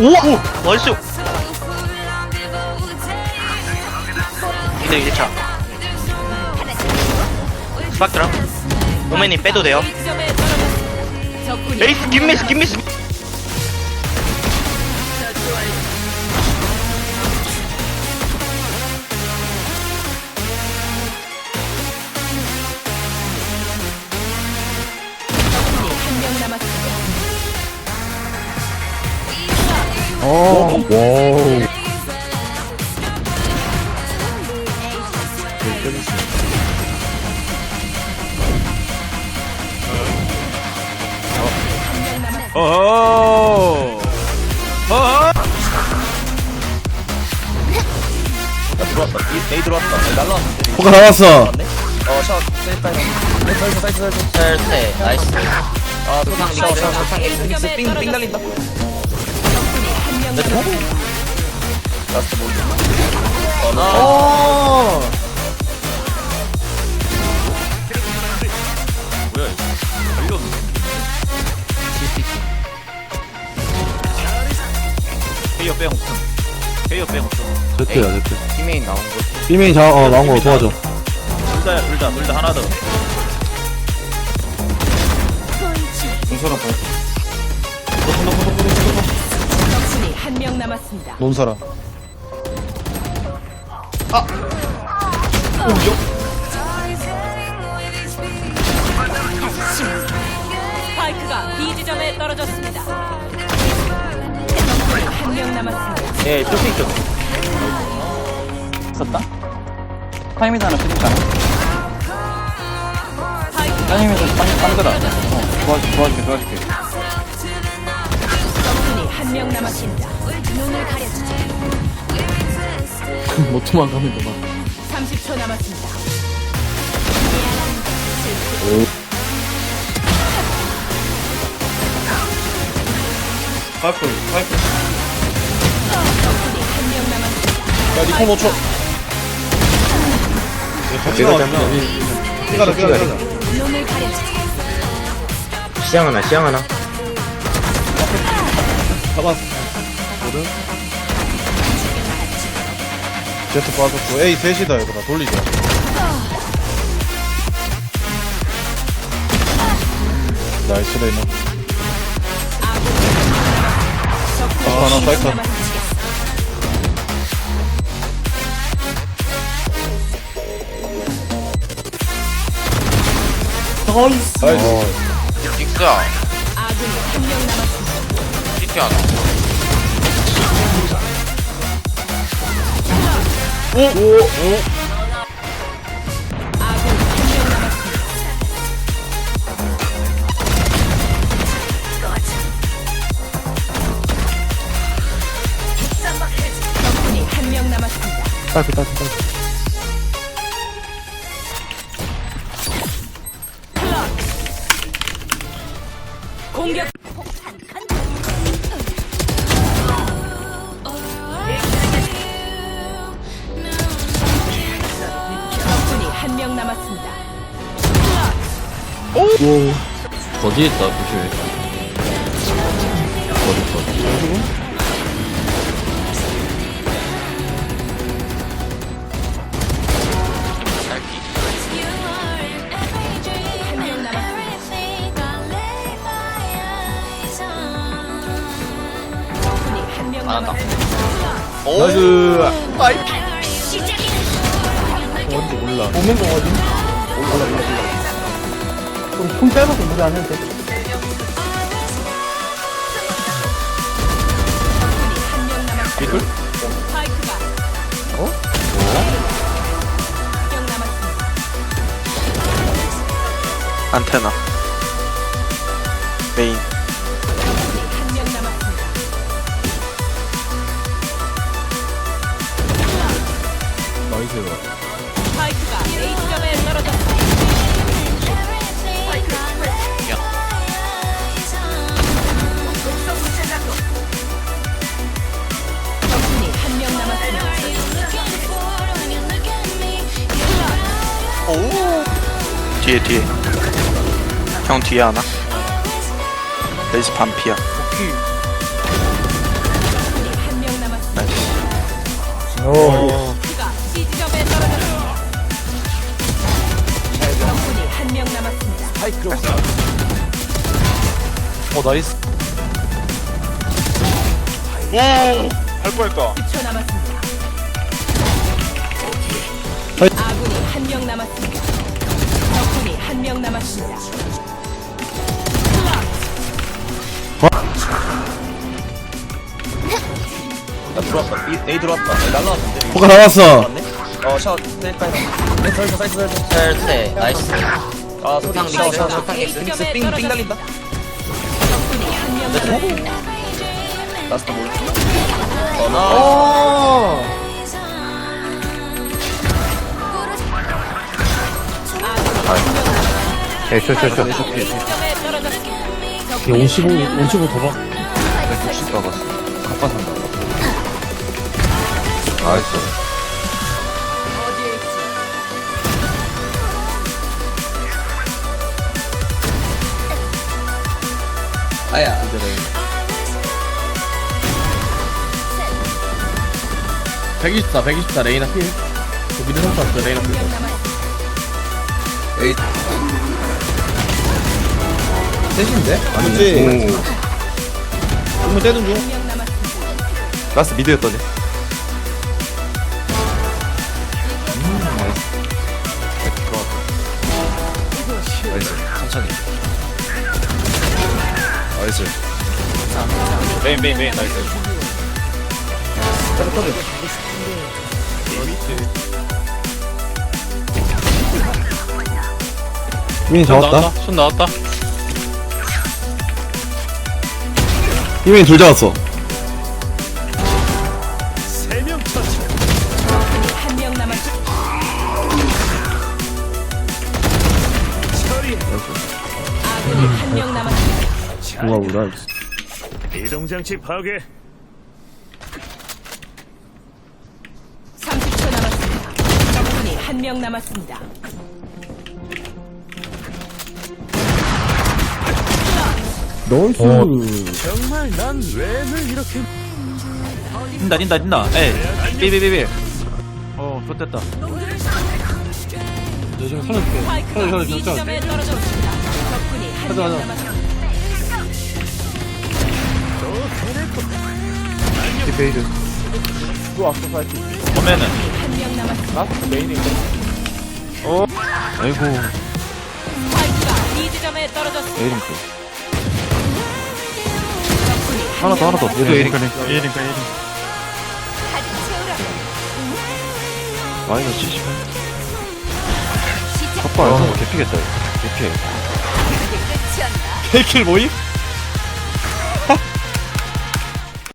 오! 나이스! 2대 1차. 스파크랑. 오메님 빼도 돼요. 에이스, 김미스, 김미스! 한명 남았습니다. 어, 와우. 어허. 어허. 나 들어왔다. 이- 에이 들어왔다. 날라왔는데. 포카 나왔어. 어, 샷. 세이프 사이드. 사이드 사이드 사이드. 셀세. 나이스. 아, 또 상, 샤워, 샤워, 샤워. 빙, 빙, 빙 날린다. 남았습니다. 라스트 모르겠어. 어, 나. 어. 뭐야 이거? 페이어 빼 없음. 페이어 빼 없음. 제트야, 제트. 팀메인 나온 거. 비메인 자, 어, 나온 거 도와줘. 둘 다야 둘 다. 둘 다 하나 더. 적군이 한명 남았습니다. 논사라. 스파이크가 B 지점에 떨어졌습니다. 한명 남았습니다. 예, 쇼핑 쪽. 썼다? 타이밍 하나 쓰니까. 스파이크가 타이밍에서 빵. 떨어졌습니다. 어, 도와줄게, 도와줄게, 도와줄게. 적군이 한 명 남았습니다. 눈을 가려주지. 못 도망가면 도망. 30초 남았습니다. 파이프, 파이프. 적군이 한 명 남았습니다. 야, 니코 5초. 같이 나왔냐? 피가다, 피가다, 피가다. 눈을 가려주지. 시장 하나, 시장 하나. 잡았어. 뭐든? 제트 빠졌고, A 셋이다, 얘들아. 돌리자. 나이스, 레이너. 아, 하나 사이트. 남았습니다. 나이스. 닉스야. 아군이 한명 남았습니다. CT 하나. 적군이 한명 남았습니다. 딸피, 딸피, 딸피. 공격. 적군이 한 명 남았습니다. 어디에 있다, 조심해. 어디 있어? 한명 남았습니다. 적군이 한명 남았습니다. 오! 나이스. 어 딘지 몰라. 오면 거 어디? 우리 손 빼고서 무리 안 해도 돼. 스파이크가 어? 안테나. 메인. 나이스. 뒤에, 뒤에. 형 뒤에 하나. 레이스 반피야. 스파이크가 C 지점에 떨어졌습니다. 적군이 한 명 남았습니다. 어 나이스 오할 뻔했다 10초 남았습니다. 아군이 한 명 남았습니다. 적군이 한 명 남았습니다. 나 들어왔다. A, A 들어왔다. A 날라왔는데? 포카 나왔어. 어샤 셀까요 네 설수 설수 셀세 나이스. 아 소탕 닉스 샤 소탕 닉스 닉스 삥삥 날린다? 적군이 한 명 남았습니다. 라스트 몰 어나 에이, 쇼, 쇼, 쇼. 떨어졌습니다. 이게 55, 55 도박. 160 가봤어 갚아산다 나이스. 어디에 있지? 아야 124 124 레이나 필 미드 선수 왔어 레이나 필 명 남았습니다. 셋인데? 아니지 정말 떼는 중. 라스트 미드였더니. 나이스. 천천히. 나이스. 메인 메인 메인. 나이스 희민이 잡았다 손 나왔다 희민이 둘 잡았어 한 명 남았습니다. 아군이 한 명 남았습니다. 뭔가 보다 이동장치 파괴 30초 남았습니다. 적군이 한 명 남았습니다. 나이스. 정말 난 웬을 이렇게 닌다 닌다 닌다 에이 삐삐삐삐 어 좋됐다 내가 지금 살려줄게 살려 살려 살려 지점에 떨어졌습니다. 적군이 한명 가자. 남았습니다. 디페이드 또 왔어 사이트 보면은 한명 남았습니다. 나? 아이고 B 지점에 떨어졌습니다. 에이링크 적군이 하나 더 하나 더. 얘도 에이링크네 에이링크 에이링크 마이너스 70 컵바 여성 개피겠다 이거. 개피 케이킬 모임?